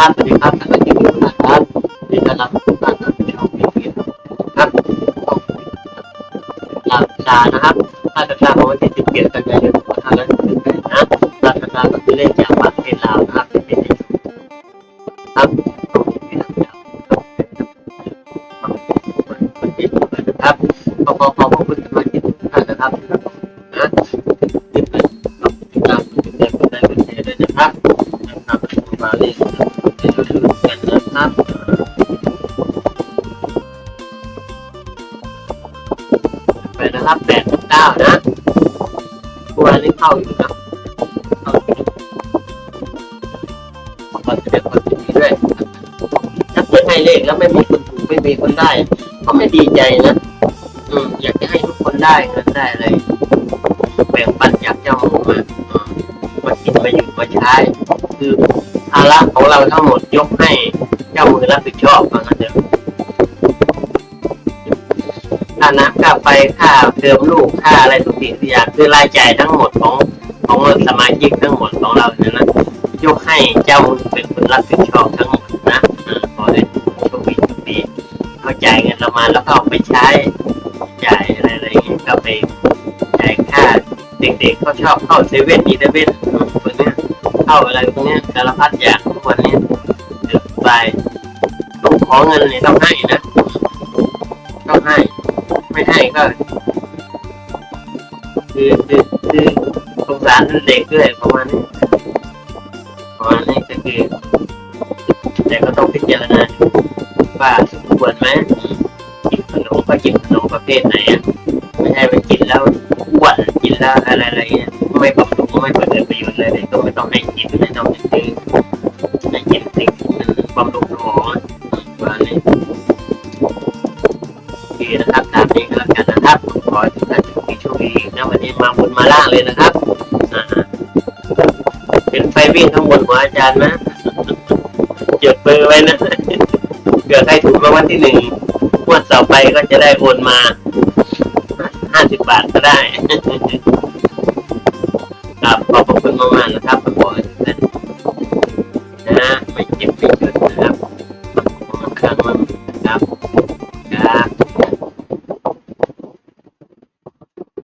ครับสวัสดีครับท่านผู้ชมทุกท่านครับดีต้อนรับทุกท่านเข้าสู่ช่องพีพีครับลาซานะครับลาซาของวันที่สิบเจ็ดกันยายนสองพันห้าร้อยหกสิบแปดนะลาซาก็คือเล่นจากประเทศลาวนะครับเป็นเด็กครับของพีพีนะครับขอขอขอบคุณสมาชิกทุกท่านนะครับนะที่เป็นติดตามติดตามกดไลค์กดแชร์ด้วยนะครับนะครับมาเล่นกันนครับไปนะครับแปดเก้านะวันนี้เข้าอยู่นะเข้าอยู่ขอแสดงความยินดีด้วยถ้าเกิดให้เลขแล้วไม่มีคนถูกไม่มีคนได้ก็ไม่ดีใจนะอืมอยากจะให้ทุกคนได้เงินได้อะไรแบ่งปันจากเจ้ามือมาอมมากินมาอยู่มาใช้คือาระของเราทั้งหมดยกให้เจ้ามือรับผิดชอบมางั้นเถอะค่าน้ำค่าไฟค่าเทอมลูกค่าอะไรทุกสิ่งทุกอย่างคือรายจ่ายทั้งหมดของของสมาชิกทั้งหมดของเราเนี่ยนะยกให้เจ้ามือเป็นคนรับผิดชอบทั้งหมดนะอ่าขอให้โชคดีโชคดีเขาจ่ายเงินเรามาแล้วก็เอาไปใช้จ่ายอะไรอะไรอย่างเงี้ยก็ไปจ่ายค่าเด็กๆก็ชอบเข้าเซเว่นอีเลเว่นพวกเนี้ เข้าอะไรพวกนี้สารพัดอย่างทุกวันนี้เดือดไปต้องขอเงินเนี่ยต้องให้นะต้องให้ ไม่ให้ก็คือคือคือสงสารเด็กด้วยประมาณนี้ประมาณนี้ก็คือแต่ก็ต้องพิจารณาว่าสมควรไหมกินขนมก็กินขนมประเภทไหนอะไม่ใช่ไปกินแล้วอ้วนกินแล้วอะไรอะไรเงี้ยไม่บำรุงไม่เกิดประโต้องให้กินไม่ต้องไปซื้อให้กินสิ่งที่มันบำรุงสมองว่านี่โอเคนะครับตามนี้ก็แล้วกันนะครับขอให้ทุกท่านโชคดีโชคดีนะวันนี้มาบนมาล่างเลยนะครับเป็นไฟวิ่งข้างบนหัวอาจารย์นะจดเบอร์ไว้นะเผื่อใครถูกรางวัลที่หนึ่งงวดต่อไปก็จะได้โอนมาห้าสิบบาทก็ได้